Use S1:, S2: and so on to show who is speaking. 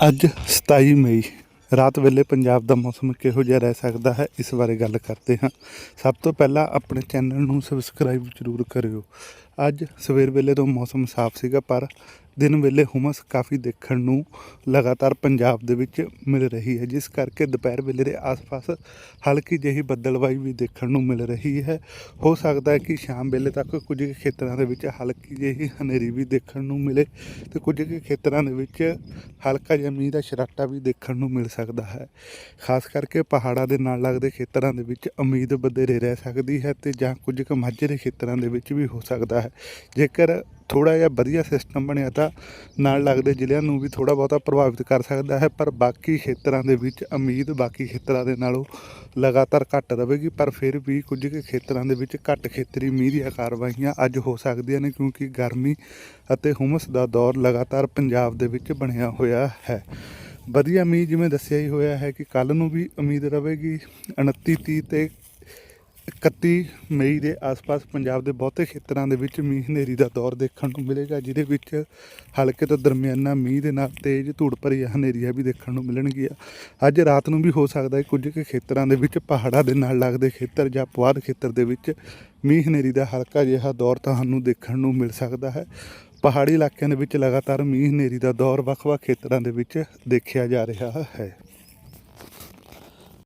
S1: ਅੱਜ 27 ਮਈ, ਰਾਤ ਵੇਲੇ ਪੰਜਾਬ ਦਾ ਮੌਸਮ ਕਿਹੋ ਜਿਹਾ ਰਹਿ ਸਕਦਾ ਹੈ, ਇਸ ਬਾਰੇ ਗੱਲ ਕਰਦੇ ਹਾਂ। ਸਭ ਤੋਂ ਪਹਿਲਾਂ ਆਪਣੇ ਚੈਨਲ ਨੂੰ ਸਬਸਕ੍ਰਾਈਬ ਜ਼ਰੂਰ ਕਰਿਓ। ਅੱਜ ਸਵੇਰ ਵੇਲੇ ਤੋਂ ਮੌਸਮ ਸਾਫ਼ ਸੀਗਾ, ਪਰ ਦਿਨ ਵੇਲੇ ਹੁਮਸ ਕਾਫੀ ਦੇਖਣ ਨੂੰ ਲਗਾਤਾਰ ਪੰਜਾਬ ਦੇ ਵਿੱਚ ਮਿਲ ਰਹੀ ਹੈ, ਜਿਸ ਕਰਕੇ ਦੁਪਹਿਰ ਵੇਲੇ ਦੇ ਆਸ-ਪਾਸ ਹਲਕੀ ਜਿਹੀ ਬੱਦਲਵਾਈ ਵੀ ਦੇਖਣ ਨੂੰ ਮਿਲ ਰਹੀ ਹੈ। ਹੋ ਸਕਦਾ ਹੈ ਕਿ ਸ਼ਾਮ ਵੇਲੇ ਤੱਕ ਕੁਝ ਕੁ ਖੇਤਰਾਂ ਦੇ ਵਿੱਚ ਹਲਕੀ ਜਿਹੀ ਹਨੇਰੀ ਵੀ ਦੇਖਣ ਨੂੰ ਮਿਲੇ ਤੇ ਕੁਝ ਕੁ ਖੇਤਰਾਂ ਦੇ ਵਿੱਚ ਹਲਕਾ ਜਿਹਾ ਮੀਂਹ ਦਾ ਛਰਾਟਾ ਵੀ ਦੇਖਣ ਨੂੰ ਮਿਲ ਸਕਦਾ ਹੈ। ਖਾਸ ਕਰਕੇ ਪਹਾੜਾਂ ਦੇ ਨਾਲ ਲੱਗਦੇ ਖੇਤਰਾਂ ਦੇ ਵਿੱਚ ਉਮੀਦ ਵਧੇਰੇ ਰਹਿ ਸਕਦੀ ਹੈ ਤੇ ਜਾਂ ਕੁਝ ਕੁ ਮਾਝੇ ਦੇ ਖੇਤਰਾਂ ਦੇ ਵਿੱਚ ਵੀ ਹੋ ਸਕਦਾ ਹੈ। ਜੇਕਰ ਥੋੜਾ ਜਿਹਾ ਵਧੀਆ ਸਿਸਟਮ ਬਣਿਆ ਤਾਂ ਨਾਲ ਲੱਗਦੇ ਜ਼ਿਲ੍ਹਿਆਂ ਨੂੰ ਵੀ ਥੋੜਾ ਬਹੁਤਾ ਪ੍ਰਭਾਵਿਤ ਕਰ ਸਕਦਾ ਹੈ, ਪਰ ਬਾਕੀ ਖੇਤਰਾਂ ਦੇ ਵਿੱਚ ਉਮੀਦ ਬਾਕੀ ਖੇਤਰਾਂ ਦੇ ਨਾਲੋਂ ਲਗਾਤਾਰ ਘੱਟ ਰਹੇਗੀ, ਪਰ ਫਿਰ ਵੀ ਕੁਝ ਕੁ ਖੇਤਰਾਂ ਦੇ ਵਿੱਚ ਘੱਟ ਖੇਤਰੀ ਮੀਂਹ ਦੀਆਂ ਕਾਰਵਾਈਆਂ ਅੱਜ ਹੋ ਸਕਦੀਆਂ ਨੇ, ਕਿਉਂਕਿ ਗਰਮੀ ਅਤੇ ਹੁਮਸ ਦਾ ਦੌਰ ਲਗਾਤਾਰ ਪੰਜਾਬ ਦੇ ਵਿੱਚ ਬਣਿਆ ਹੋਇਆ ਹੈ। ਵਧੀਆ ਮੀਂਹ ਜਿਵੇਂ ਦੱਸਿਆ ਹੀ ਹੋਇਆ ਹੈ ਕਿ ਕੱਲ ਨੂੰ ਵੀ ਉਮੀਦ ਰਹੇਗੀ 29 30 ਤੇ 31 ਮਈ ਦੇ ਆਸ-ਪਾਸ ਪੰਜਾਬ ਦੇ ਬਹੁਤੇ ਖੇਤਰਾਂ ਦੇ ਵਿੱਚ ਮੀਂਹ ਹਨੇਰੀ ਦਾ ਦੌਰ ਦੇਖਣ ਨੂੰ ਮਿਲੇਗਾ, ਜਿਹਦੇ ਵਿੱਚ ਹਲਕੇ ਤੋਂ ਦਰਮਿਆਨਾ ਮੀਂਹ ਦੇ ਨਾਲ ਤੇਜ਼ ਧੂੜ ਭਰੀ ਹਨੇਰੀਆਂ ਵੀ ਦੇਖਣ ਨੂੰ ਮਿਲਣਗੀਆਂ। ਅੱਜ ਰਾਤ ਨੂੰ ਵੀ ਹੋ ਸਕਦਾ ਹੈ ਕੁਝ ਕੁ ਖੇਤਰਾਂ ਦੇ ਵਿੱਚ ਪਹਾੜਾਂ ਦੇ ਨਾਲ ਲੱਗਦੇ ਖੇਤਰ ਜਾਂ ਪੁਆਧ ਖੇਤਰ ਦੇ ਵਿੱਚ ਮੀਂਹ ਹਨੇਰੀ ਦਾ ਹਲਕਾ ਜਿਹਾ ਦੌਰ ਤੁਹਾਨੂੰ ਦੇਖਣ ਨੂੰ ਮਿਲ ਸਕਦਾ ਹੈ। ਪਹਾੜੀ ਇਲਾਕਿਆਂ ਦੇ ਵਿੱਚ ਲਗਾਤਾਰ ਮੀਂਹ ਹਨੇਰੀ ਦਾ ਦੌਰ ਵੱਖ-ਵੱਖ ਖੇਤਰਾਂ ਦੇ ਵਿੱਚ ਦੇਖਿਆ ਜਾ ਰਿਹਾ ਹੈ।